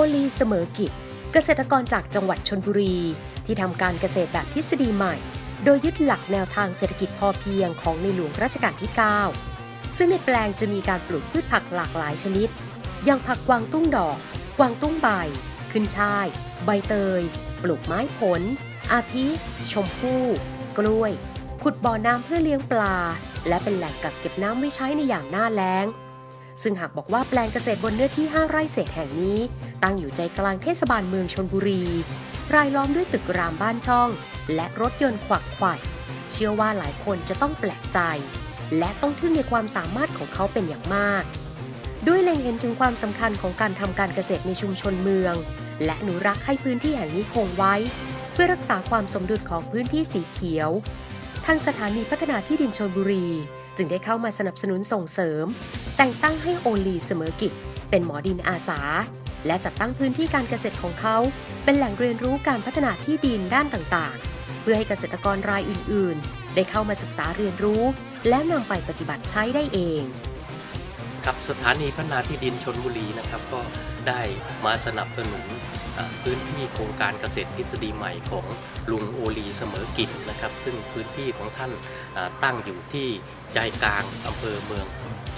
โอลีเสมอกิจ เกษตรกรจากจังหวัดชนบุรี ที่ทำการเกษตรแบบทฤษฎีใหม่ โดยยึดหลักแนวทางเศรษฐกิจพอเพียงของในหลวงรัชกาลที่ 9 ซึ่งในแปลงจะมีการปลูกพืชผักหลากหลายชนิด อย่างผักกวางตุ้งดอก กวางตุ้งใบ ขึ้นช่าย ใบเตย ปลูกไม้ผล อาทิ ชมพู่ กล้วย ขุดบ่อน้ำเพื่อเลี้ยงปลา และเป็นแหล่งกักเก็บน้ำไว้ใช้ในอย่างหน้าแล้ง ซึ่งหากบอกว่าแปลงเกษตรบนเนื้อที่ 5 ไร่เศษแห่งนี้ ตั้งอยู่ใจกลางเทศบาลเมืองชนบุรี รายล้อมด้วยตึกรามบ้านช่อง และรถยนต์ขวักไขว่เชื่อว่าหลายคนจะต้องแปลกใจ และต้องทึ่งในความสามารถของเขาเป็นอย่างมาก ด้วยเล็งเห็นถึงความสำคัญของการทำการเกษตรในชุมชนเมือง และอนุรักษ์ให้พื้นที่แห่งนี้คงไว้ เพื่อรักษาความสมดุลของพื้นที่สีเขียว ทางสถานีพัฒนาที่ดินชนบุรี จึงได้เข้ามาสนับสนุนส่งเสริม แต่งตั้งให้โอลีเสมอกิจ เป็นหมอดินอาสา และจัดตั้งพื้นที่การเกษตรของเขา เป็นแหล่งเรียนรู้การพัฒนาที่ดินด้านต่างๆ เพื่อให้เกษตรกรรายอื่นๆ ได้เข้ามาศึกษาเรียนรู้ และนำไปปฏิบัติใช้ได้เอง กับสถานีพัฒนาที่ดินชนบุรีนะครับก็ได้มาสนับสนุนพื้นที่โครงการเกษตรทฤษฎีใหม่ของลุงโอลีเสมอกิจนะครับ ซึ่งพื้นที่ของท่านตั้งอยู่ที่ใจกลางอำเภอเมือง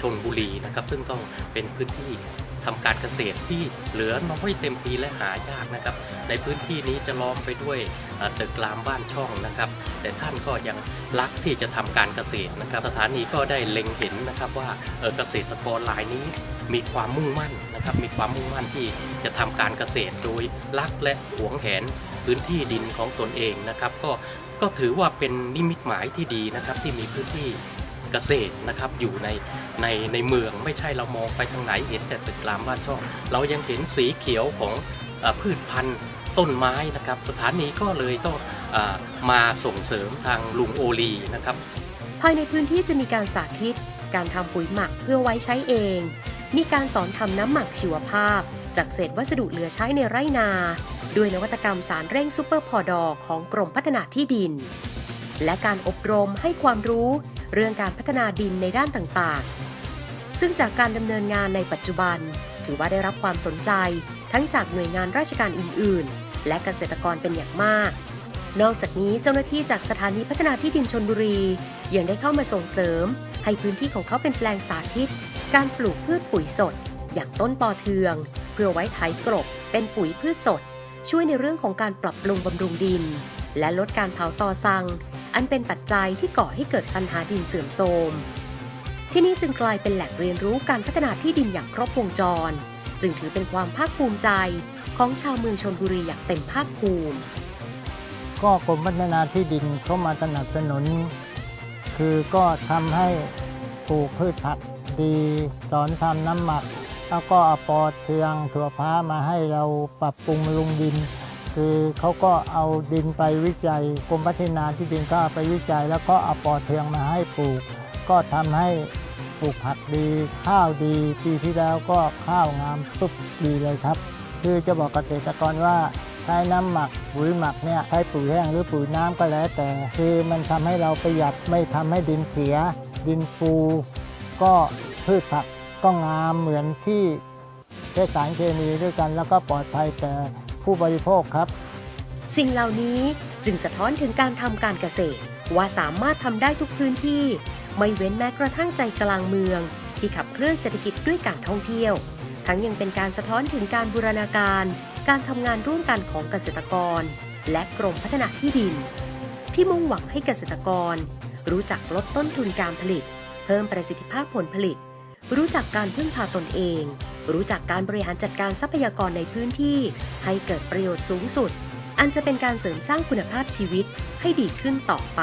ชนบุรีนะครับ ซึ่งต้องเป็นพื้นที่ ทำการเกษตรที่เหลือน้อยเต็มทีและหายากนะครับ ในพื้นที่นี้จะล้อมไปด้วยตึกรามบ้านช่องนะครับ แต่ท่านก็ยังรักที่จะทำการเกษตรนะครับ สถานีก็ได้เล็งเห็นนะครับว่าเอ่อเกษตรกรรายนี้มีความมุ่งมั่นนะครับ มีความมุ่งมั่นที่จะทำการเกษตรโดยรักและหวงแหนพื้นที่ดินของตนเองนะครับ ก็ก็ถือว่าเป็นนิมิตหมายที่ดีนะครับที่มีพื้นที่ เกษตรนะครับอยู่ในในในเมืองไม่ใช่เรามองไปทางไหนเห็นแต่ตึกรามบ้านช่อง เรายังเห็นสีเขียวของอพืชพันธุ์ต้นไม้นะครับ สถานีก็เลยต้องอมาส่งเสริมทางลุงโอลีนะครับภายในพื้นที่จะมีการสาธิต การทำปุ๋ยหมักเพื่อไว้ใช้เอง มีการสอนทำน้ำหมักชีวภาพ จากเศษวัสดุเหลือใช้ในไร่นา ด้วยนวัตกรรมสารเร่งซูเปอร์พอดอของกรมพัฒนาที่ดิน และการอบรมให้ความรู้ เรื่องการพัฒนาดินในด้านต่างๆ ซึ่งจากการดำเนินงานในปัจจุบัน ถือว่าได้รับความสนใจทั้งจากหน่วยงานราชการอื่น ๆ และเกษตรกรเป็นอย่างมาก นอกจากนี้เจ้าหน้าที่จากสถานีพัฒนาที่ดินชนบุรี ยังได้เข้ามาส่งเสริม ให้พื้นที่ของเขาเป็นแปลงสาธิต การปลูกพืชปุ๋ยสด อย่างต้นปอเทือง เพื่อไว้ไถกรบเป็นปุ๋ยพืชสด ช่วยในเรื่องของการปรับปรุงบำรุงดิน และลดการเผาตอสัง อันเป็นปัจจัยที่ก่อให้เกิดปัญหาดินเสื่อมโทรม ที่นี่จึงกลายเป็นแหล่งเรียนรู้การพัฒนาที่ดินอย่างครบวงจร จึงถือเป็นความภาคภูมิใจของชาวเมืองชนบุรีอย่างเต็มภาคภูมิ ก็กรมพัฒนาที่ดินเข้ามาสนับสนุน คือก็ทำให้ปลูกพืชผักดีสอนทำน้ำหมัก แล้วก็เอาปอเทืองถั่วพ้ามาให้เราปรับปรุงบำรุงดิน คือเขาก็เอาดินไปวิจัยกรมพัฒนาที่ดินก็เอาไปวิจัย แล้วก็เอาปอเทืองมาให้ปลูก ก็ทำให้ปลูกผักดี ข้าวดี ปีที่แล้วก็ข้าวงามสุกดีเลยครับ คือจะบอกเกษตรกรว่าใช้น้ำหมักปุ๋ยหมักเนี่ยใช้ปุ๋ยแห้งหรือปุ๋ยน้ำก็แล้วแต่ คือมันทำให้เราประหยัดไม่ทำให้ดินเสีย ดินฟูก็พืชผักก็งามเหมือนที่ใช้สารเคมีด้วยกันแล้วก็ปลอดภัยแต่ ผู้บริโภคครับ สิ่งเหล่านี้จึงสะท้อนถึงการทำการเกษตร ว่าสามารถทำได้ทุกพื้นที่ ไม่เว้นแม้กระทั่งใจกลางเมือง ที่ขับเคลื่อนเศรษฐกิจด้วยการท่องเที่ยว ทั้งยังเป็นการสะท้อนถึงการบูรณาการ การทำงานร่วมกันของเกษตรกร และกรมพัฒนาที่ดิน ที่มุ่งหวังให้เกษตรกร รู้จักลดต้นทุนการผลิต เพิ่มประสิทธิภาพผลผลิต รู้จักการพึ่งพาตนเอง รู้จักการบริหารจัดการทรัพยากรในพื้นที่ ให้เกิดประโยชน์สูงสุด อันจะเป็นการเสริมสร้างคุณภาพชีวิตให้ดีขึ้นต่อไป